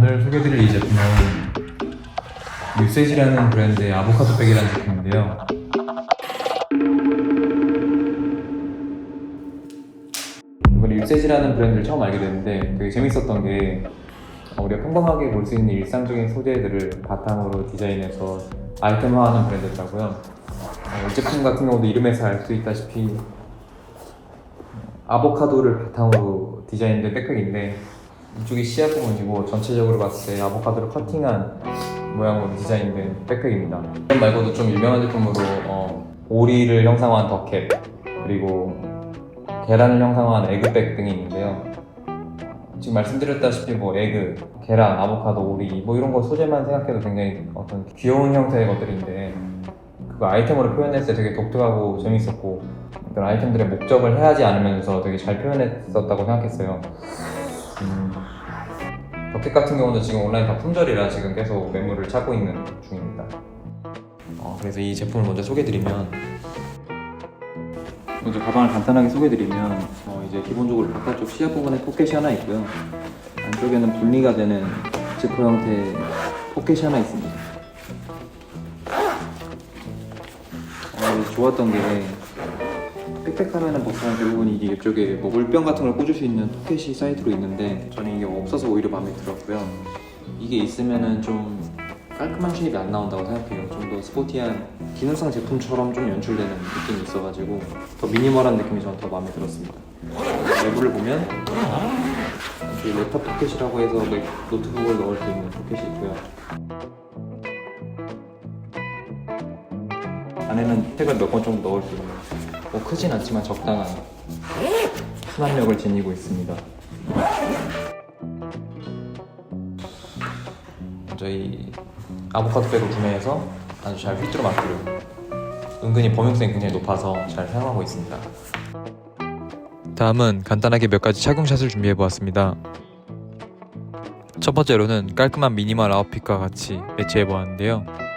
소개드릴 이 제품은 유세지라는 브랜드의 아보카도 백이라는 제품인데요. 이번에 유세지라는 브랜드를 처음 알게 됐는데 되게 재밌었던 게 어, 우리가 평범하게 볼 수 있는 일상적인 소재들을 바탕으로 디자인해서 아이템화하는 브랜드더라고요. 어, 이 제품 같은 경우도 이름에서 알 수 있다시피 아보카도를 바탕으로 디자인된 백팩인데 이쪽이 시야 부분이고 전체적으로 봤을 때 아보카도를 커팅한 모양으로 디자인된 백팩입니다. 이것 말고도 좀 유명한 제품으로 어, 오리를 형상화한 더캡 그리고 계란을 형상화한 에그백 등이 있는데요. 지금 말씀드렸다시피 뭐 에그, 계란, 아보카도, 오리 뭐 이런 거 소재만 생각해도 굉장히 어떤 귀여운 형태의 것들인데 그거 아이템으로 표현했을 때 되게 독특하고 재밌었고 어떤 아이템들의 목적을 해하지 않으면서 되게 잘 표현했었다고 생각했어요. 음, 버켓 같은 경우도 지금 온라인 다 품절이라 지금 계속 매물을 찾고 있는 중입니다. 어, 그래서 이 제품을 먼저 소개드리면 먼저 가방을 간단하게 소개드리면 어, 이제 기본적으로 바깥쪽 시야 부분에 포켓이 하나 있고요. 안쪽에는 분리가 되는 지퍼 형태의 포켓이 하나 있습니다. 어, 좋았던 게 빽빽하면은 보통 대부분 이게 이쪽에 뭐 물병 같은 걸 꽂을 수 있는 포켓이 사이드로 있는데 저는 이게 없어서 오히려 마음에 들었고요. 이게 있으면은 좀 깔끔한 쉐입이 안 나온다고 생각해요. 좀 더 스포티한 기능성 제품처럼 좀 연출되는 느낌이 있어가지고 더 미니멀한 느낌이 저는 더 마음에 들었습니다. 내부를 보면 이렇게 랩탑 포켓이라고 해서 맥- 노트북을 넣을 수 있는 포켓이 있고요. 안에는 책을 몇 권 정도 넣을 수 있는 뭐 크진 않지만 적당한 수납력을 지니고 있습니다. 저희 아보카도 백을 구매해서 아주 잘 휘뚜루 마뚜루 은근히 범용성이 굉장히 높아서 잘 사용하고 있습니다. 다음은 간단하게 몇 가지 착용샷을 준비해 보았습니다. 첫 번째로는 깔끔한 미니멀 아웃핏과 같이 매치해 보았는데요.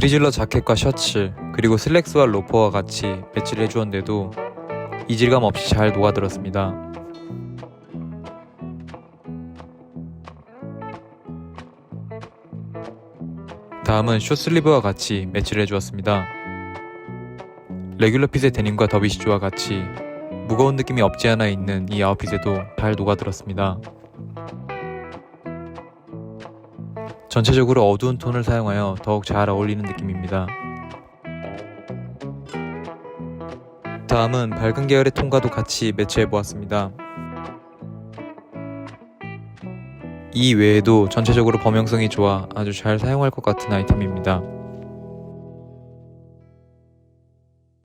드리즐러 자켓과 셔츠 그리고 슬랙스와 로퍼와 같이 매치를 해주었는데도 이질감 없이 잘 녹아들었습니다. 다음은 숏슬리브와 같이 매치를 해주었습니다. 레귤러 핏의 데님과 더비시즈와 같이 무거운 느낌이 없지 않아 있는 이 아웃핏에도 잘 녹아들었습니다. 전체적으로 어두운 톤을 사용하여 더욱 잘 어울리는 느낌입니다. 다음은 밝은 계열의 톤과도 같이 매치해 보았습니다. 이 외에도 전체적으로 범용성이 좋아 아주 잘 사용할 것 같은 아이템입니다.